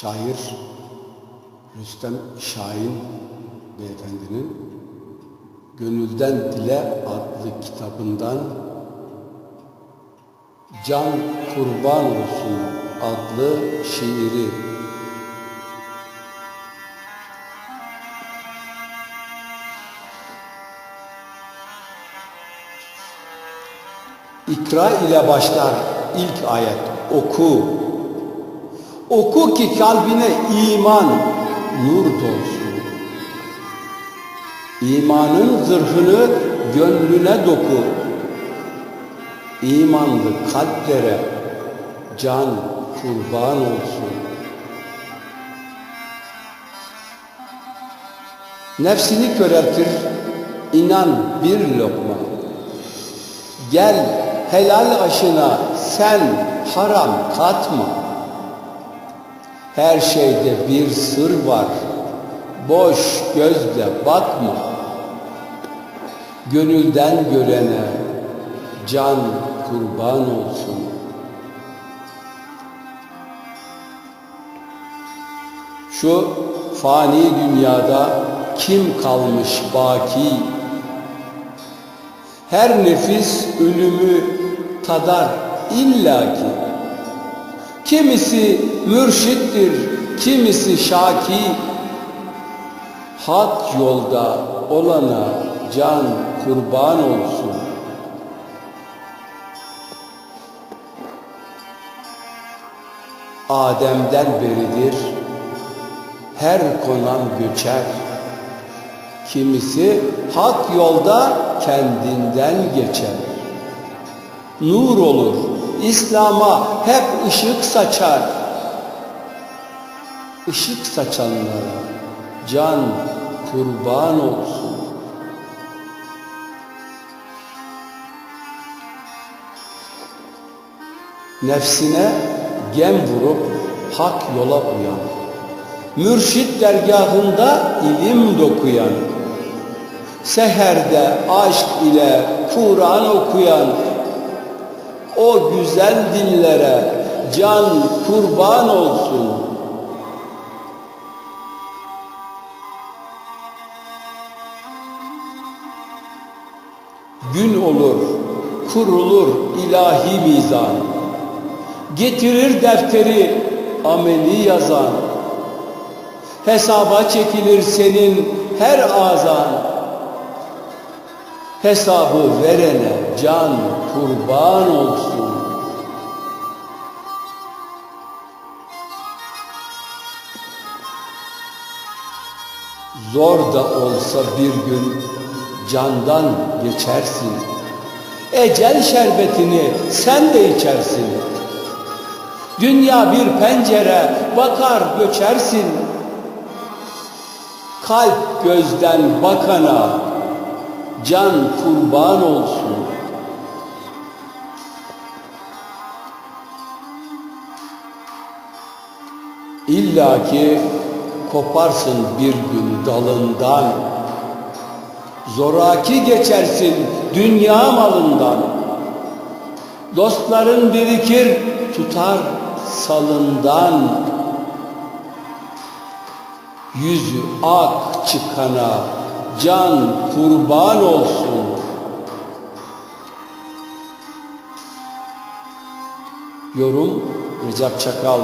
Şair Rüstem Şahin beyefendinin Gönülden Dile adlı kitabından Can Kurban Olsun adlı şiiri İkra ile başlar ilk ayet. Oku. Oku ki kalbine iman nur dolsun. İmanın zırhını gönlüne doku. İmanlı kalplere can kurban olsun. Nefsini köreltir, inan bir lokma. Gel helal aşına sen haram katma. Her şeyde bir sır var. Boş gözle bakma. Gönülden görene can kurban olsun. Şu fani dünyada kim kalmış baki? Her nefis ölümü tadar illaki. Kimisi mürşittir, kimisi şaki. Hak yolda olana can kurban olsun. Adem'den beridir her konan göçer. Kimisi hak yolda kendinden geçer. Nur olur, İslam'a hep ışık saçar. Işık saçanlara can kurban olsun. Nefsine gem vurup hak yola uyan. Mürşit dergahında ilim dokuyan. Seherde aşk ile Kur'an okuyan. O güzel dillere can kurban olsun. Gün olur, kurulur ilahi mizan. Getirir defteri ameli yazan. Hesaba çekilir senin her azan. Hesabı verene can kurban olsun. Zor da olsa bir gün candan geçersin. Ecel şerbetini sen de içersin. Dünya bir pencere bakar göçersin. Kalp gözden bakana can kurban olsun. İlla ki koparsın bir gün dalından. Zoraki geçersin dünya malından. Dostların birikir tutar salından. Yüzü ak çıkana can kurban olsun. Yorum Recep Çakal